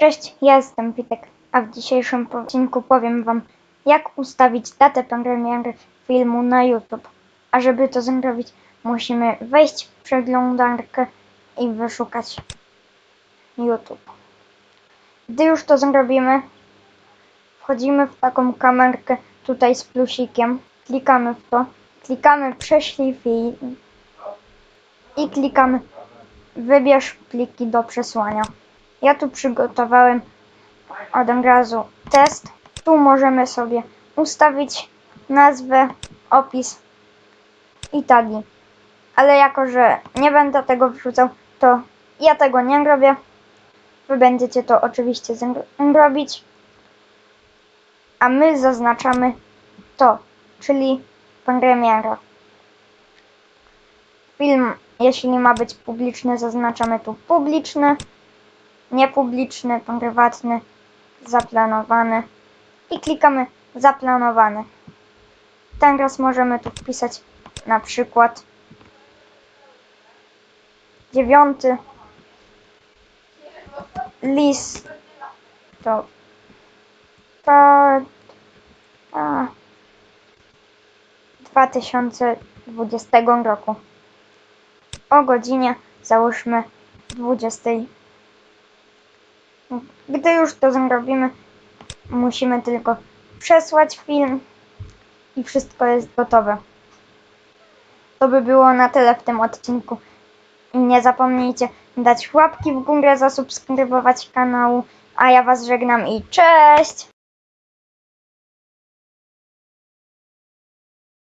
Cześć, ja jestem Witek, a w dzisiejszym odcinku powiem Wam, jak ustawić datę premiery filmu na YouTube. A żeby to zrobić, musimy wejść w przeglądarkę i wyszukać YouTube. Gdy już to zrobimy, wchodzimy w taką kamerkę tutaj z plusikiem, klikamy w to, klikamy prześlij film i klikamy wybierz pliki do przesłania. Ja tu przygotowałem od razu test. Tu możemy sobie ustawić nazwę, opis i tagi. Ale jako, że nie będę tego wrzucał, to ja tego nie robię. Wy będziecie to oczywiście robić. A my zaznaczamy to, czyli premiera. Film, jeśli ma być publiczny, zaznaczamy tu publiczny niepubliczny, prywatny, zaplanowany. I klikamy zaplanowany. Teraz możemy tu wpisać na przykład dziewiąty list. To a, 2020 roku. O godzinie załóżmy 20 gdy już to zrobimy, musimy tylko przesłać film i wszystko jest gotowe. To by było na tyle w tym odcinku. Nie zapomnijcie dać łapki w górę, zasubskrybować kanału, a ja Was żegnam i cześć!